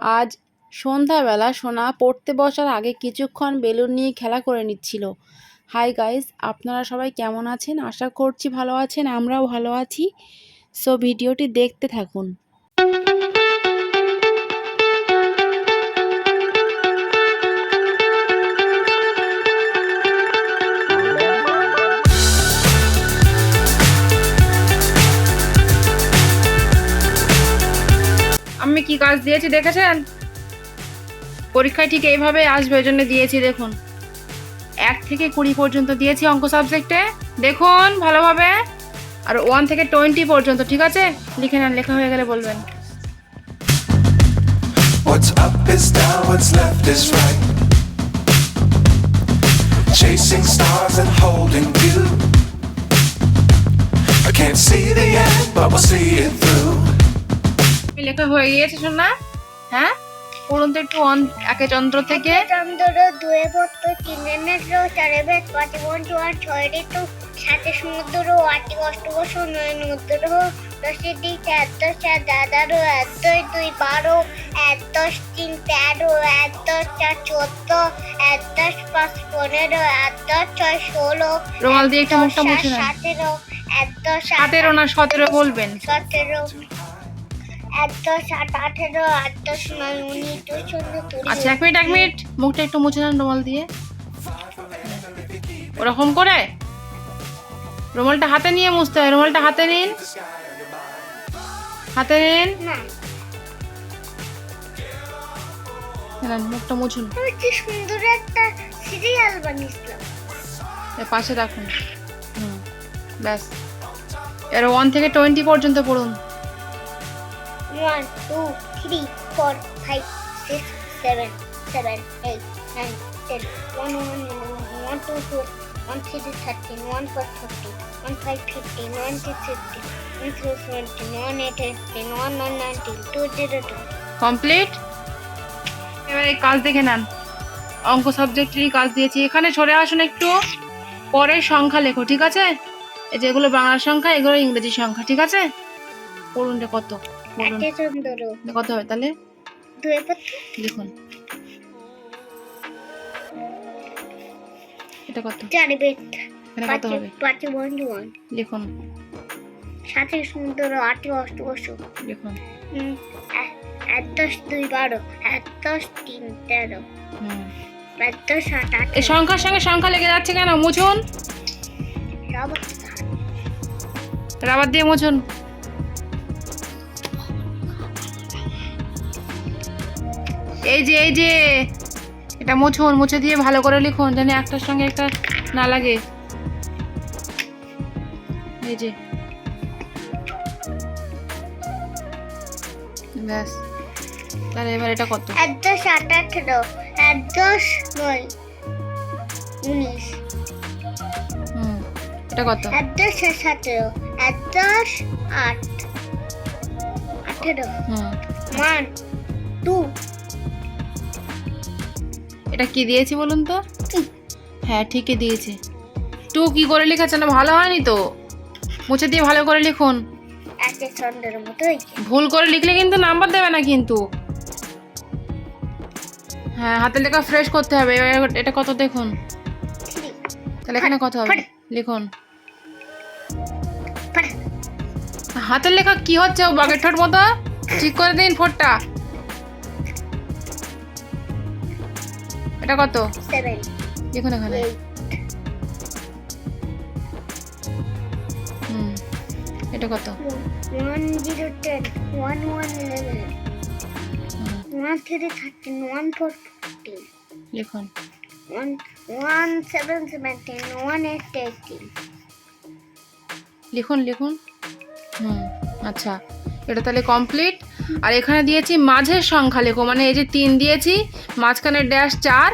আজ সন্ধ্যাবেলা সোনা পড়তে বসার আগে কিছুক্ষণ বেলুন নিয়ে খেলা করে নিচ্ছিল। হাই গাইস, আপনারা সবাই কেমন আছেন? আশা করছি ভালো আছেন, আমরাও ভালো আছি। সো ভিডিওটি দেখতে থাকুন। আমি কি কাজ দিয়েছি দেখেছেন পরীক্ষায় ঠিক এইভাবে আসবে ওই জন্য দিয়েছি দেখুন এক থেকে কুড়ি পর্যন্ত দিয়েছি অঙ্ক সাবজেক্টে দেখুন ভালোভাবে আর ওয়ান থেকে টোয়েন্টি পর্যন্ত ঠিক আছে লিখে নেন লেখা হয়ে গেলে বলবেন What's up is down, what's left is right. Chasing stars and holding. I can't see the end, but we'll see it through. লেখা হয়ে গিয়েছে শোনা হ্যাঁ? পড়ুন তো একটু একে চন্দ্র থেকে। চন্দ্র দুয়ে ভক্ত তিনে নেত্র চারে বেদ পাঁচে পঞ্চ আর ছয় ঋতু সাথে সমুদ্র আটটি অষ্টবর্ষ নয় সমুদ্র দশটি দিক এক দশ চার এগারো এক দশ দুই বারো এক দশ তিন তেরো এক দশ চার চোদ্দ এক দশ পাঁচ পনেরো এক দশ ছয় ষোলো রুমাল দিয়ে একটু মুখটা মুছে সতেরো এক দশ আট সতেরো না সতেরো বলবেন? সতেরো। আচ্ছা এক মিনিট এক মিনিট। মুখটা একটু মুছে নেন রুমাল দিয়ে। ওরকম করে? রুমালটা হাতে নিয়ে মুছতে হয়। রুমালটা হাতে নিন। হাতে নিন। মুখটা মুছুন। কি সুন্দর একটা সিরিয়াল বানিয়েছিলাম। পাশে রাখুন। হুম ব্যাস। এর ওয়ান থেকে টোয়েন্টি পর্যন্ত পড়ুন। One two three four five six seven seven eight nine ten one one one two two one three thirteen one four fourteen one five fifteen one six fifteen one three seventeen one eight eighteen one nine nineteen two zero two complete এবার কাজ দেখে নেন। অঙ্ক সাবজেক্টেরই কাজ দিয়েছি। এখানে সরে আসুন একটু। পরের সংখ্যা লেখো, ঠিক আছে? যেগুলো বাংলা সংখ্যা, এগুলো ইংরেজি সংখ্যা, ঠিক আছে? পড়ুন কত। কত হবে তাহলে? লিখুন এটা কত? চারে এখানে কত হবে? পাঁচে বন্ধু লিখুন সাথে সুন্দর আটে অষ্টবর্ষ লিখুন এক দশ দুই বারো এক দশ তিন তেরো। এক দশ আট আট। এই সংখ্যার সঙ্গে সংখ্যা লেগে যাচ্ছে কেন? মুছুন। রাবার দিয়ে মুছুন। এই যে এই যে। এটা মুছুন মুছে দিয়ে ভালো করে লিখুন যেন একটার সঙ্গে একটা না লাগে। এই যে। ব্যাস। তাহলে এবার এটা কত? এক দশ আট আঠেরো এক দশ নয় উনিশ। হুম এটা কত? এক দশ সতেরো এক দশ আট আঠেরো। হুম। ওয়ান টু এটা কি দিয়েছি বলুন তো? হ্যাঁ ঠিকই দিয়েছি। টু কি করে লিখেছে না? ভালো হয়নি তো। মুছে দিয়ে ভালো করে লিখুন। ভুল করে লিখলে কিন্তু নাম্বার দেবে না কিন্তু। হ্যাঁ হাতে লেখা ফ্রেশ করতে হবে। এটা কত দেখুন? তাহলে এখানে কত হবে? লিখুন। হাতের লেখা কি হচ্ছে? ও বাগের ঠোঁট মতো। ঠিক করে দিন ফোরটা। এটা কত? সেভেন দেখুন এখানে। হুম এটা কত? One zero ten one one eleven one three thirteen one four fifteen লিখুন। One one seven seventeen one eight eighteen লিখুন লিখুন। হুম। আচ্ছা এটা তাহলে কমপ্লিট আর এখানে দিয়েছি মাঝের সংখ্যা লেখো মানে এই যে তিন দিয়েছি মাঝখানে ড্যাশ চার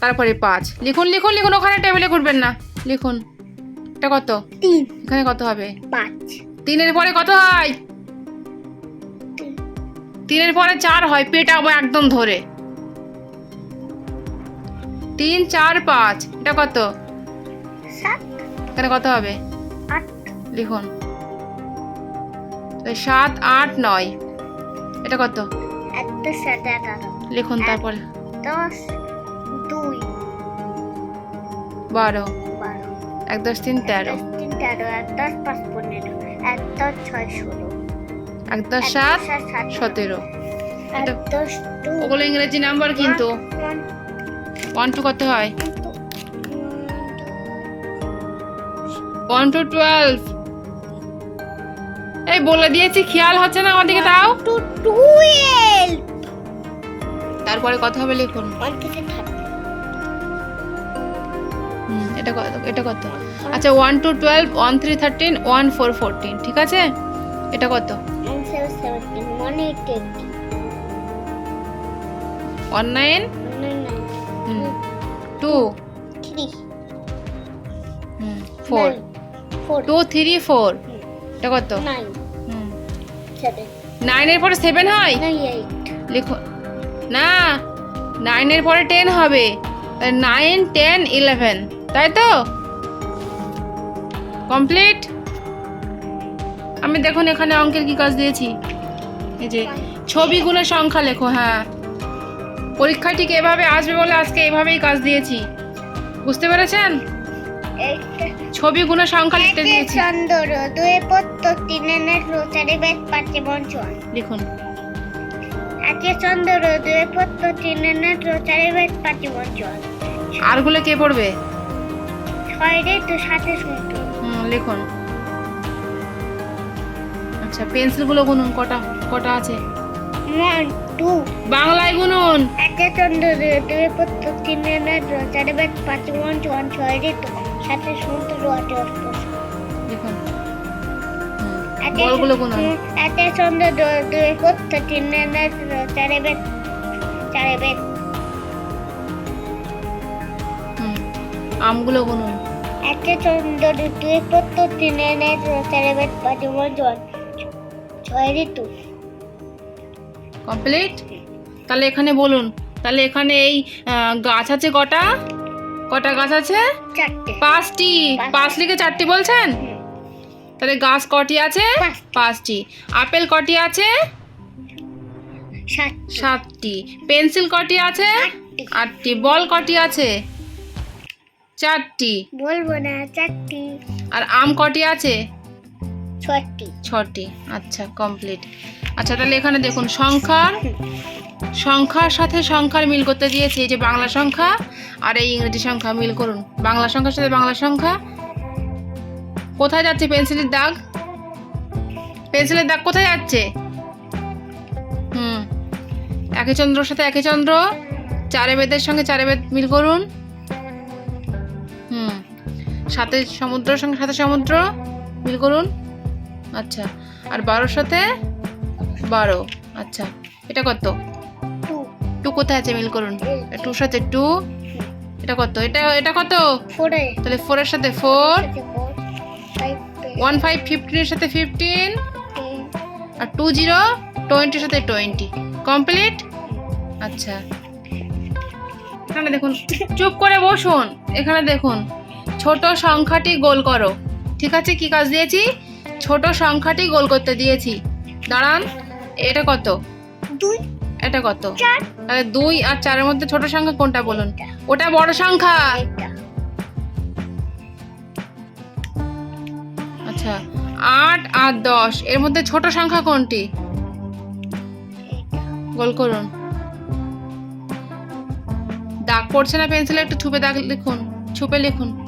তারপরে পাঁচ। লিখুন লিখুন লিখুন ওখানে টেবিলে করবেন না। লিখুন এটা কত? তিন। এখানে কত হবে? পাঁচ। তিনের পরে কত হয়? তিনের পরে চার হয় পেটাবো একদম ধরে। তিন চার পাঁচ এটা কত? এখানে কত হবে? লিখুন। সাত আট নয়। এটা কত? লিখুন তারপরে। দশ দুই। বারো। এক দশ তিন তেরো। তেরো। এক দশ পাঁচ পনেরো। এক দশ ছয় ষোলো। এক দশ সাত সতেরো। ওগুলো ইংরেজি নাম্বার কিন্তু। One two. কত হয়। One two twelve. এই বলে দিয়েছি খেয়াল হচ্ছে না আমার দিকে তাও টু টুয়েলভ তারপরে কথা হবে লিখুন। এটা কত এটা কত? আচ্ছা one two twelve one three thirteen one four fourteen ঠিক আছে? এটা কত? One nine two three four two three four এটা কত? নাইন। সেভেন নাইনের পরে সেভেন হয়? নাইন এইট লিখো। না নাইনের পরে টেন হবে। নাইন টেন ইলেভেন তাই তো? কমপ্লিট আমি দেখুন এখানে অঙ্কের কি কাজ দিয়েছি। এই যে ছবিগুলো সংখ্যা লেখো হ্যাঁ। পরীক্ষায় ঠিক এভাবে আসবে বলে আজকে এভাবেই কাজ দিয়েছি। বুঝতে পেরেছেন? ছবিগুলো সংখ্যা লিখতে দিয়েছি। চন্দ্র দুই পত্র তিনে নেট রোচারে বেদ পাঁচে বঞ্চন। লিখুন। একে চন্দ্র দুই পত্র তিনে নেট রোচারে বেদ পাঁচে বঞ্চন। আরগুলো কে পড়বে? ছয় রে তো সাথে শুনতো। হুম লিখুন। আচ্ছা পেন্সিলগুলো গুনুন কটা কটা আছে? One two. বাংলায় গুনুন। একে চন্দ্র দুই পত্র তিনে নেট রোচারে বেদ পাঁচে বঞ্চন ছয় রে তো সাথে বলগুলো দুই বেদ চারে বেদ আমগুলো গুনুন একে চন্দ্র দুই পত্র তিনে নেট রোচারে বেদ পাঁচে বঞ্চন ছয় ঋতু। কমপ্লিট? তাহলে এখানে বলুন। তাহলে এখানে এই গাছ আছে কটা? কটা গাছ আছে? পাঁচটি। পাঁচ লিখে চারটি বলছেন? তাহলে গাছ কটি আছে? পাঁচটি। আপেল কটি আছে? সাতটি। পেন্সিল কটি আছে? আটটি। বল কটি আছে? চারটি। বলব না চারটি। আর আম কটি আছে? ছয়টি। ছটি। আচ্ছা কমপ্লিট আচ্ছা তাহলে এখানে দেখুন, সংখ্যার সংখ্যার সাথে সংখ্যার মিল করতে দিয়েছি, এই যে বাংলা সংখ্যা আর এই ইংরেজি সংখ্যা, মিল করুন। বাংলা সংখ্যার সাথে বাংলা সংখ্যা। কোথায় যাচ্ছে পেন্সিলের দাগ? পেন্সিলের দাগ কোথায় যাচ্ছে? হুম একে চন্দ্রর সাথে একে চন্দ্র, চারে বেদের সঙ্গে চারে বেদ মিল করুন। হুম, সাথে সমুদ্রের সঙ্গে সাথে সমুদ্র মিল করুন। আচ্ছা আর বারোর সাথে বারো। আচ্ছা এটা কত? টু। কোথায় আছে? মিল করুন। টুর সাথে টু। এটা কত? এটা এটা কত? তাহলে ফোরের সাথে ফোর। সাথে ফোর। ওয়ান ফাইভ ফিফটিনের সাথে ফিফটিন। আর টু জিরো টোয়েন্টির সাথে টোয়েন্টি। কমপ্লিট? আচ্ছা। এখানে দেখুন চুপ করে বসুন। এখানে দেখুন ছোট সংখ্যাটি গোল করো। ঠিক আছে কি কাজ দিয়েছি? ছোট সংখ্যাটি গোল করতে দিয়েছি। দাঁড়ান। এটা কত? দুই। এটা কত? চার। তাহলে দুই আর চারের মধ্যে ছোট সংখ্যা কোনটা বলুন? ওটা বড় সংখ্যা। আচ্ছা আট আর দশ এর মধ্যে ছোট সংখ্যা কোনটি? গোল করুন। দাগ পড়ছে না পেন্সিলে একটু ছুপে দাগ লিখুন ছুপে লিখুন।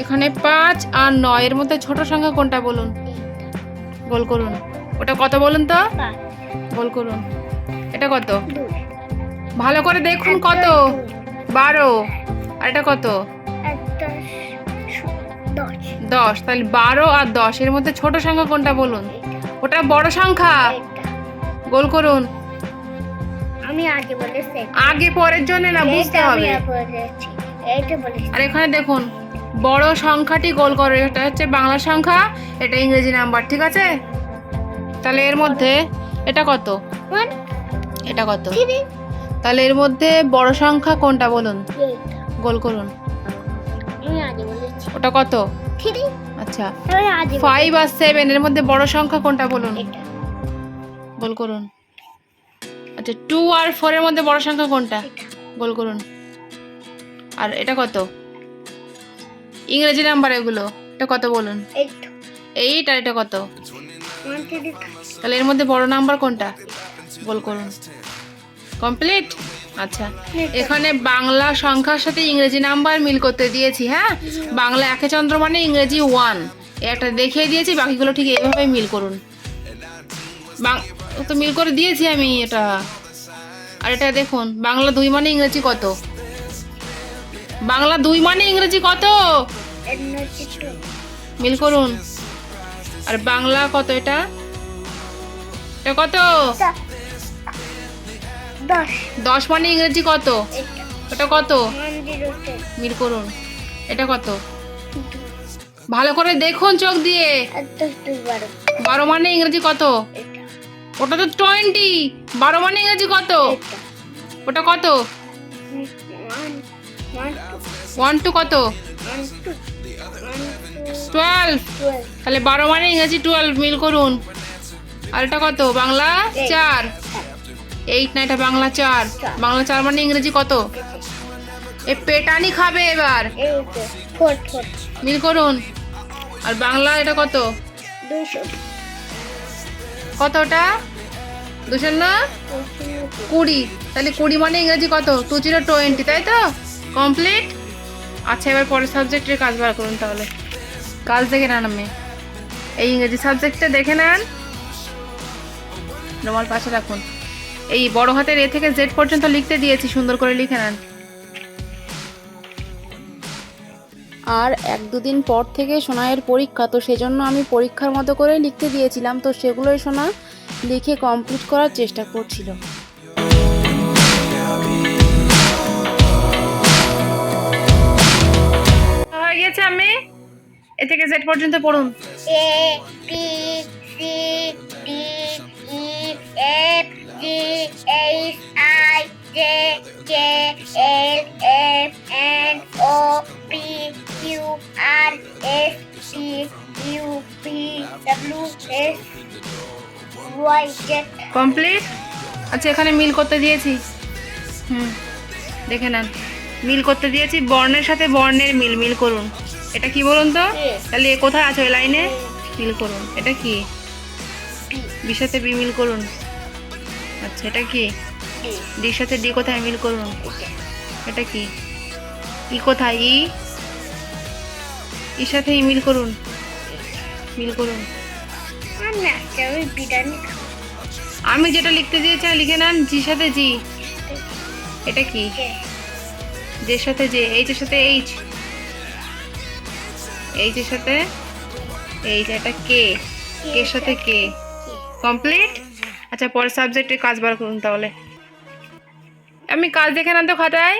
এখানে পাঁচ আর নয়। এর মধ্যে ছোট সংখ্যা কোনটা বলুন? গোল করুন। ওটা কত বলুন তো? গোল করুন। এটা কত? ভালো করে দেখুন কত? বারো। আর এটা কত? দশ। তাহলে বারো আর দশ। এর মধ্যে ছোট সংখ্যা কোনটা বলুন? ওটা বড় সংখ্যা। গোল করুন। আমি আগে বলেছি। আগে পরের জন্য না বুঝতে হবে। আর এখানে দেখুন। বড় সংখ্যাটি গোল করে এটা হচ্ছে বাংলা সংখ্যা এটা ইংরেজি নাম্বার ঠিক আছে? তাহলে এর মধ্যে এটা কত? এটা কত? তাহলে এর মধ্যে বড় সংখ্যা কোনটা বলুন? গোল করুন। ওটা কত? আচ্ছা। ফাইভ আর সেভেন এর মধ্যে বড় সংখ্যা কোনটা বলুন? গোল করুন। আচ্ছা টু আর ফোর এর মধ্যে বড় সংখ্যা কোনটা? গোল করুন। আর এটা কত? ইংরেজি নাম্বার এগুলো এটা কত বলুন? এইট আর এটা কত? তাহলে এর মধ্যে বড় নাম্বার কোনটা? গোল করুন। কমপ্লিট আচ্ছা। এখানে বাংলা সংখ্যার সাথে ইংরেজি নাম্বার মিল করতে দিয়েছি হ্যাঁ? বাংলা একে চন্দ্র মানে ইংরেজি ওয়ান একটা দেখিয়ে দিয়েছি বাকিগুলো ঠিক এইভাবে মিল করুন। তো মিল করে দিয়েছি আমি এটা। আর এটা দেখুন বাংলা দুই মানে ইংরেজি কত? বাংলা দুই মানে ইংরেজি কত? মিল করুন। আর বাংলা কত এটা? এটা কত? দশ। মানে ইংরেজি কত? এটা। ওটা কত? মিল করুন। এটা কত? ভালো করে দেখুন চোখ দিয়ে। দুই বারো মানে ইংরেজি কত? ওটা তো টোয়েন্টি। বারো মানে ইংরেজি কত? ওটা কত? One two. কত? টুয়েলভ তাহলে বারো মানে ইংরেজি টুয়েলভ মিল করুন। আর এটা কত? বাংলা চার। এইট না এটা বাংলা চার। বাংলা চার মানে ইংরেজি কত? এ পেটানি খাবে এবার। মিল করুন। আর বাংলা এটা কত? কতটা দুশো না? কুড়ি। তাহলে কুড়ি মানে ইংরেজি কত? টু জিরো টোয়েন্টি তাই তো? কমপ্লিট? আচ্ছা এবার পরের সাবজেক্টের কাজ বার করুন তাহলে। কাজ দেখে নেন আমি এই ইংরেজি সাবজেক্টটা দেখে নেন। রুমাল পাশে রাখুন। এই বড় হাতের এ থেকে জেড পর্যন্ত লিখতে দিয়েছি, সুন্দর করে লিখে নেন। আর এক দুদিন পর থেকে সোনাইয়ের পরীক্ষা, তো সেজন্য আমি পরীক্ষার মতো করে লিখতে দিয়েছিলাম, তো সেগুলোই সোনা লিখে কমপ্লিট করার চেষ্টা করছিল। গেছে আমি? এ থেকে জেড পর্যন্ত পড়ুন। M N O P Q R S T U V W X Y Z complete আচ্ছা এখানে মিল করতে দিয়েছি। হুম দেখে নেন। মিল করতে দিয়েছি। বর্ণের সাথে বর্ণের মিল মিল করুন। এটা কি বলুন তো? তাহলে এ কোথায় আছে? ওই লাইনে? মিল করুন। এটা কি? বির সাথে বি মিল করুন। আচ্ছা এটা কি? ডির সাথে ডি কোথায়? মিল করুন। এটা কি? ই কোথায়? ই? ইর সাথে ই মিল করুন। মিল করুন। আমি যেটা লিখতে দিয়েছি লিখে নেন। জি সাথে জি। এটা কি? জের সাথে জে এইচ এর সাথে এইচ এইচ এর সাথে এইচ এটা কে কে সাথে কে কমপ্লিট আচ্ছা পরের সাবজেক্টের কাজ বার করুন তাহলে। আমি কাজ দেখে নেন তো খাতায়।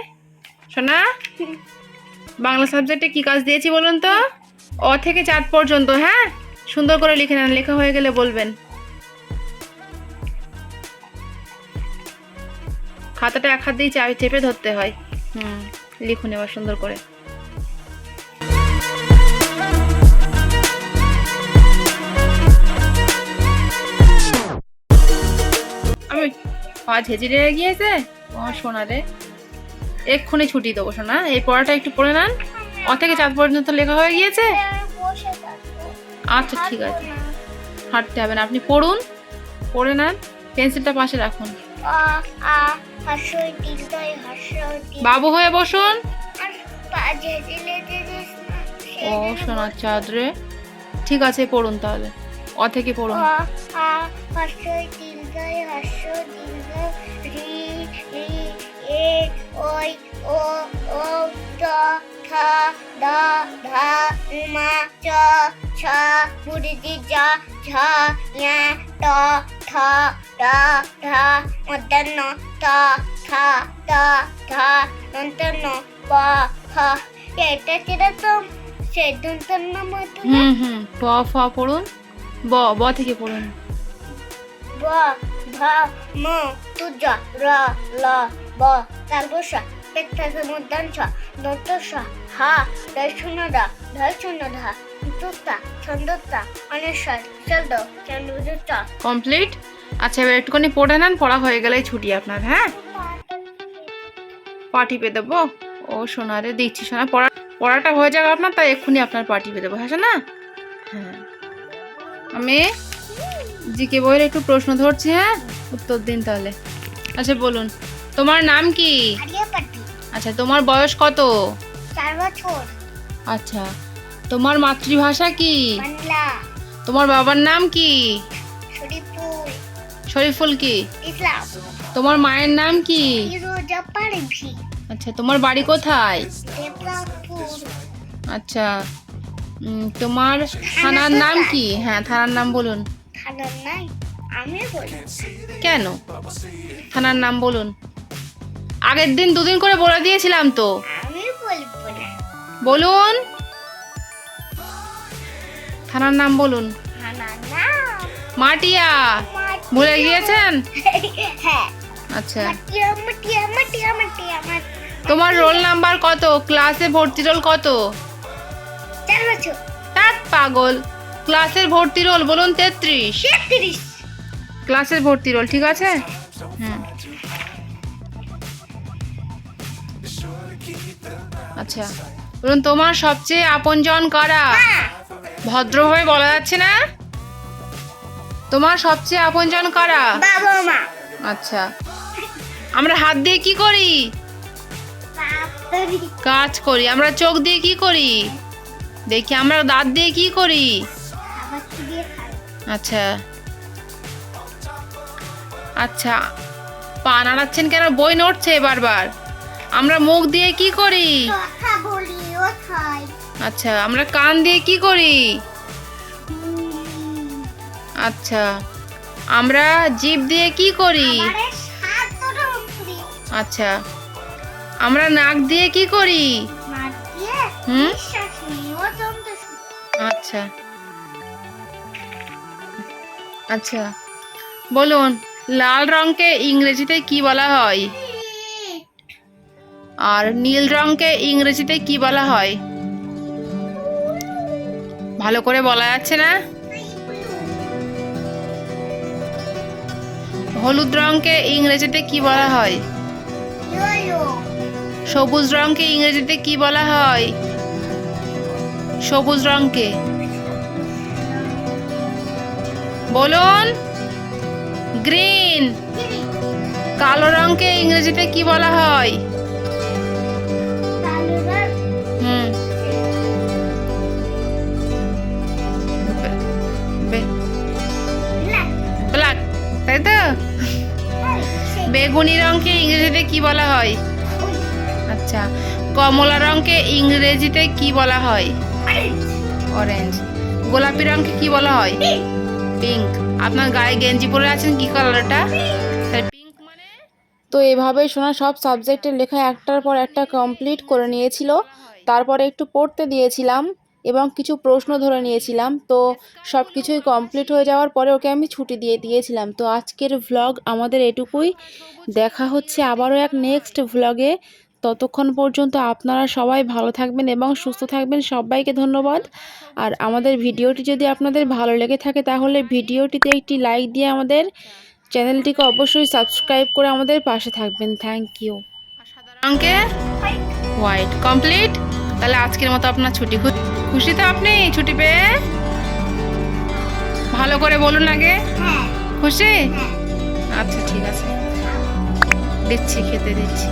শোনা বাংলা সাবজেক্টে কি কাজ দিয়েছি বলুন তো? অ থেকে চার পর্যন্ত হ্যাঁ? সুন্দর করে লিখে নেন লেখা হয়ে গেলে বলবেন। খাতাটা এক হাত দিয়ে চেপে ধরতে হয়। হুম, লিখুন এবার সুন্দর করে। আমি পা ঝেঁঝিরে গিয়েছে? ও সোনা রে। এক্ষুনি ছুটি দেবো, সোনা। এই পড়াটা একটু পড়ে নেন। অ থেকে চার পর্যন্ত লেখা হয়ে গিয়েছে? আচ্ছা ঠিক আছে। হাঁটতে হবে না। আপনি পড়ুন, পড়ে নেন। পেন্সিলটা পাশে রাখুন। বাবু হয়ে বসুন। ও সোনার চাঁদ রে ঠিক আছে পড়ুন তাহলে। অ থেকে পড়ুন। ঝা ট ঠ ডা ধা মদন্ন ত থা দ ধা নন্তন্ন প ফ এটা কীরকম সেদন্তন্ন মতো হুম হুম, প, ফ পড়ুন, ব ব থেকে পড়ুন। ব ভ ম তুজ র, ল, ব তালবস পেট্টা সমুদ্রান ছ দন্ত স হা দর্শন দা দর্শন ধা চতুর্থা ছন্দতা অনেশ্বর চন্দ্র চন্দ্রযুক্ত কমপ্লিট আচ্ছা এবার একটুখানি পড়ে নেন পড়া হয়ে গেলেই ছুটি আপনার হ্যাঁ পা টিপে দেবো ও সোনারে দিচ্ছি সোনা পড়া পড়াটা হয়ে যাবে আপনার তাই এক্ষুনি আপনার পা টিপে দেবো হ্যাঁ না হ্যাঁ আমি জিকে বইয়ের একটু প্রশ্ন ধরছি হ্যাঁ? উত্তর দিন তাহলে। আচ্ছা বলুন তোমার নাম কি? আচ্ছা তোমার বয়স কত? চার বছর। আচ্ছা তোমার মাতৃভাষা কি? বাংলা। তোমার বাবার নাম কি? শরীফুল। শরীফুল কি? ইসলাম। তোমার মায়ের নাম কি? আচ্ছা তোমার বাড়ি কোথায়? আচ্ছা তোমার থানার নাম কি? হ্যাঁ থানার নাম বলুন। থানার নাই আমি বলি কেন? থানার নাম বলুন। আগের দিন দুদিন করে বলে দিয়েছিলাম তো। বলুন। থানার নাম বলুন। মাটিয়া। ভুলে গিয়েছেন? হ্যাঁ। আচ্ছা। তোমার রোল নাম্বার কত? ক্লাসে ভর্তি রোল কত? তার পাগল। ক্লাসের ভর্তি রোল বলুন তেত্রিশ। তেত্রিশ। ক্লাসের ভর্তি রোল ঠিক আছে? হুম। আচ্ছা। বলুন তোমার সবচেয়ে আপনজন কারা? ভদ্রভাবে বলা যাচ্ছে না? তোমার সবচেয়ে আপনজন কারা? বাবা মা আচ্ছা। আমরা হাত দিয়ে কি করি? কাজ করি। আমরা চোখ দিয়ে কি করি? দেখি আমরা দাঁত দিয়ে কি করি? আচ্ছা। আচ্ছা। পা নাড়াচ্ছেন কেন? বই নড়ছে বারবার আমরা মুখ দিয়ে কি করি? কথা বলি ও খাই আচ্ছা আমরা কান দিয়ে কি করি? আচ্ছা আমরা জিভ দিয়ে কি করি? আচ্ছা আমরা নাক দিয়ে কি করি? হুম? আচ্ছা। আচ্ছা বলুন লাল রঙকে ইংরেজিতে কি বলা হয়? আর নীল রঙকে ইংরেজিতে কি বলা হয়? ভালো করে বলা যাচ্ছে না? হলুদ রঙকে ইংরেজিতে কি বলা হয়? সবুজ রঙকে ইংরেজিতে কি বলা হয়? সবুজ রঙকে। বলুন। গ্রিন। কালো রঙকে ইংরেজিতে কি বলা হয়? বেগুনি রঙকে ইংরেজিতে কি বলা হয়? আচ্ছা কমলা রঙকে ইংরেজিতে কি বলা হয়? অরেঞ্জ গোলাপি রঙকে কি বলা হয়? পিঙ্ক আপনার গায়ে গেঞ্জি পরে আছেন কি কালারটা পিঙ্ক মানে? তো এভাবেই শোনা সব সাবজেক্টের লেখা একটার পর একটা কমপ্লিট করে নিয়েছিল। তারপরে একটু পড়তে দিয়েছিলাম। এবং কিছু প্রশ্ন ধরে নিয়েছিলাম। তো সব কিছুই কমপ্লিট হয়ে যাওয়ার পরে ওকে আমি ছুটি দিয়ে দিয়েছিলাম। তো আজকের ভ্লগ আমাদের এটুকুই। দেখা হচ্ছে আবারও এক নেক্সট ভ্লগে ততক্ষণ পর্যন্ত আপনারা সবাই ভালো থাকবেন এবং সুস্থ থাকবেন। সবাইকে ধন্যবাদ। আর আমাদের ভিডিওটি যদি আপনাদের ভালো লেগে থাকে, তাহলে ভিডিওটিতে একটি লাইক দিয়ে আমাদের চ্যানেলটিকে অবশ্যই সাবস্ক্রাইব করে আমাদের পাশে থাকবেন। থ্যাংক ইউ হোয়াইট কমপ্লিট তাহলে আজকের মতো আপনার ছুটি খুশি তো আপনি? ছুটি পেয়ে? ভালো করে বলুন আগে। হ্যাঁ। খুশি? আচ্ছা ঠিক আছে। দিচ্ছি খেতে দিচ্ছি।